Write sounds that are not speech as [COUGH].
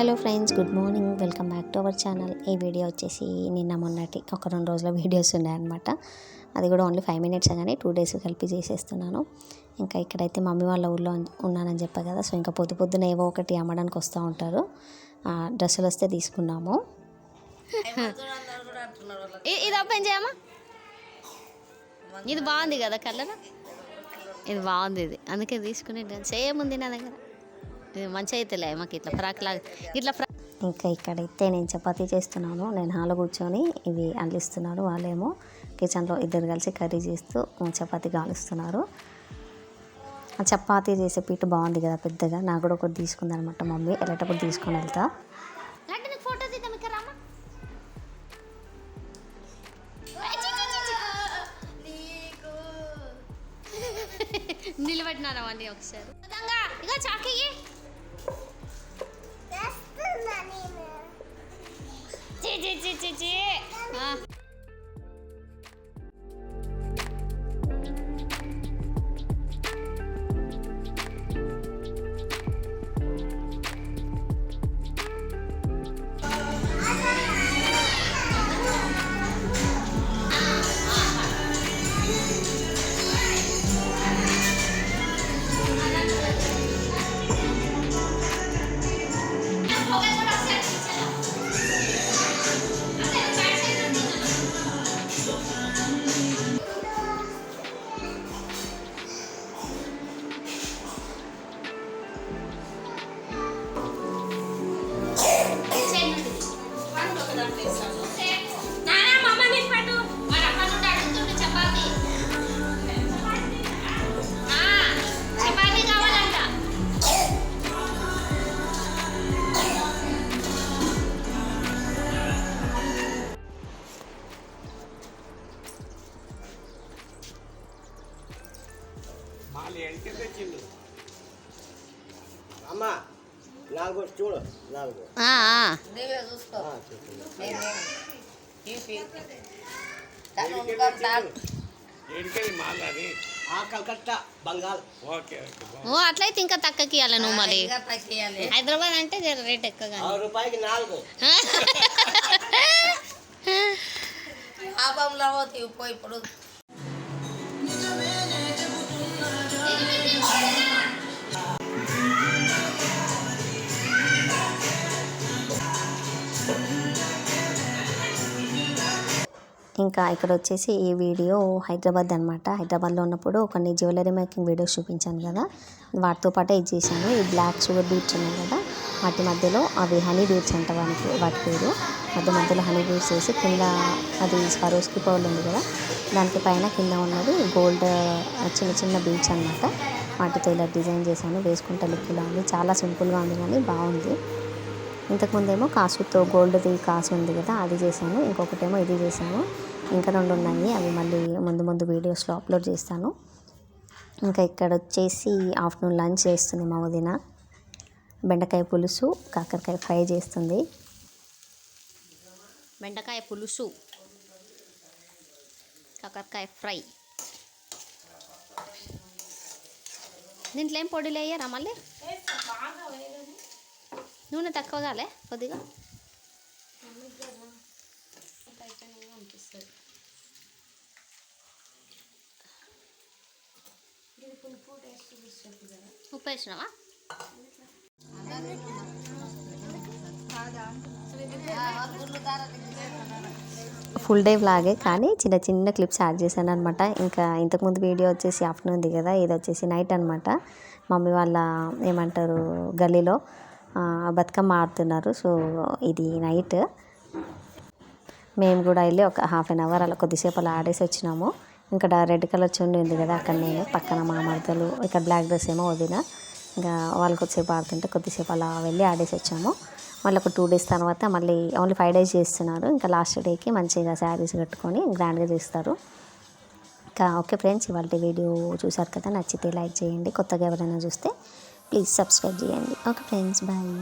Hello friends good morning. Welcome back to our channel. ఈ video వచ్చేసి నిన్న మొన్నటి ఒక రెండు రోజుల వీడియోస్ ఉన్నాయన్నమాట. అది కూడా ఓన్లీ ఫైవ్ మినిట్స్ కానీ టూ డేస్ కలిపి చేసేస్తున్నాను. ఇంకా ఇక్కడైతే మమ్మీ వాళ్ళ ఊళ్ళో ఉన్నానని చెప్పా కదా సో ఇంకా పొద్దు పొద్దున ఏవో ఒకటి అమ్మడానికి వస్తూ ఉంటారు. ఆ, డ్రెస్సులు వస్తే తీసుకున్నాము ఇది ఓపెన్ చేయమా ఇది బాగుంది కదా కలర్? ఇది బాగుంది ఇది. అందుకే తీసుకునే సేమ్ ఉంది నా దగ్గర. ఇది మంచి అయితేలే మాకు ఇట్లా ఫ్రాక్ లాగా. ఇట్లా ఫ్రాక్ ఇంకా ఇక్కడైతే నేను చపాతీ చేస్తున్నాను. నేను హాలో కూర్చొని ఇవి అందిస్తున్నారు వాళ్ళేమో. కిచెన్లో ఇద్దరు కలిసి కర్రీ చేస్తూ చపాతీ కాలుస్తున్నారు ఆ చపాతీ చేసే పీట బాగుంది కదా పెద్దగా. నాకు కూడా ఒకటి తీసుకుందనమాట మమ్మీ. వెళ్ళేటప్పుడు తీసుకొని వెళ్తా. [LAUGHS] నిలబెట్టినారా అండి ఒకసారి? ఇక అమ్మ నాలుగు చూడు నాలుగు. నీవే చూసుకో. కలకత్తా బంగాల్ ఓకే. ఓ అట్లయితే ఇంకా తక్కువకి ఇవ్వాలి నువ్వు మళ్ళీ ఇంకా తగ్గియాలి హైదరాబాద్ అంటే జర రేట్ ఎక్కువగా నాలుగు. [LAUGHS] లాభంలో పోయి ఇప్పుడు. ఇంకా ఇక్కడ వచ్చేసి ఈ వీడియో హైదరాబాద్ అనమాట హైదరాబాద్లో ఉన్నప్పుడు కొన్ని జ్యువెలరీ మేకింగ్ వీడియోస్ చూపించాను కదా. వాటితో పాటే ఇది చేశాను. ఈ బ్లాక్ షుగర్ బీట్స్ ఉన్నాయి కదా వాటి మధ్యలో అవి హనీ బీట్స్ అంట వానికి వాటి పేరు. మధ్య మధ్యలో హనీ బీట్స్ వేసి కింద అది స్వరోస్కి పౌల్ ఉంది కదా దానికి పైన కింద ఉన్నది గోల్డ్ చిన్న చిన్న బీట్స్ అనమాట వాటితో ఇలా డిజైన్ చేశాను వేసుకుంటే లుక్ ఇలా ఉంది. చాలా సింపుల్గా ఉంది కానీ బాగుంది. ఇంతకుముందేమో కాసుతో గోల్డ్ది కాసు ఉంది కదా అది చేశాను. ఇంకొకటేమో ఇది చేశాను. ఇంకా రెండు ఉన్నాయి. అవి మళ్ళీ ముందు ముందు వీడియోస్లో అప్లోడ్ చేస్తాను. ఇంకా ఇక్కడ వచ్చేసి ఆఫ్టర్నూన్ లంచ్ చేస్తుంది మా వదిన. బెండకాయ పులుసు కాకరకాయ ఫ్రై చేస్తుంది. బెండకాయ పులుసు కాకరకాయ ఫ్రై. దీంట్లో ఏం పొడిలు వేయరా మళ్ళీ? నూనె తక్కువగాలే కొద్దిగా? ఉప్పు వేసినావా? ఫుల్ డే వ్లాగే కానీ చిన్న చిన్న క్లిప్స్ యాడ్ చేశాను అనమాట ఇంకా ఇంతకుముందు వీడియో వచ్చేసి ఆఫ్టర్నూన్ ఉంది కదా ఇది వచ్చేసి నైట్ అనమాట మమ్మీ వాళ్ళ ఏమంటారు గల్లీలో బతుకమ్మ ఆడుతున్నారు. సో ఇది నైట్. మేము కూడా వెళ్ళి ఒక హాఫ్ అన్ అవర్ అలా కొద్దిసేపు అలా ఆడేసి వచ్చినాము. ఇక్కడ రెడ్ కలర్ చుండి ఉంది కదా అక్కడ నేను పక్కన మా మరదలు ఇక్కడ బ్లాక్ డ్రెస్ ఏమో వదిన. ఇంకా వాళ్ళు కొద్దిసేపు ఆడుతుంటే కొద్దిసేపు అలా వెళ్ళి ఆడేసి వచ్చాము. మళ్ళీ ఒక టూ డేస్ తర్వాత మళ్ళీ ఓన్లీ ఫైవ్ డేస్ చేస్తున్నారు. ఇంకా లాస్ట్ డేకి మంచిగా శారీస్ కట్టుకొని గ్రాండ్గా చేస్తారు. ఇంకా ఓకే ఫ్రెండ్స్ ఇవాళ వీడియో చూసారు కదా నచ్చితే లైక్ చేయండి. కొత్తగా ఎవరైనా చూస్తే ప్లీజ్ సబ్స్క్రైబ్ చేయండి. Okay friends bye.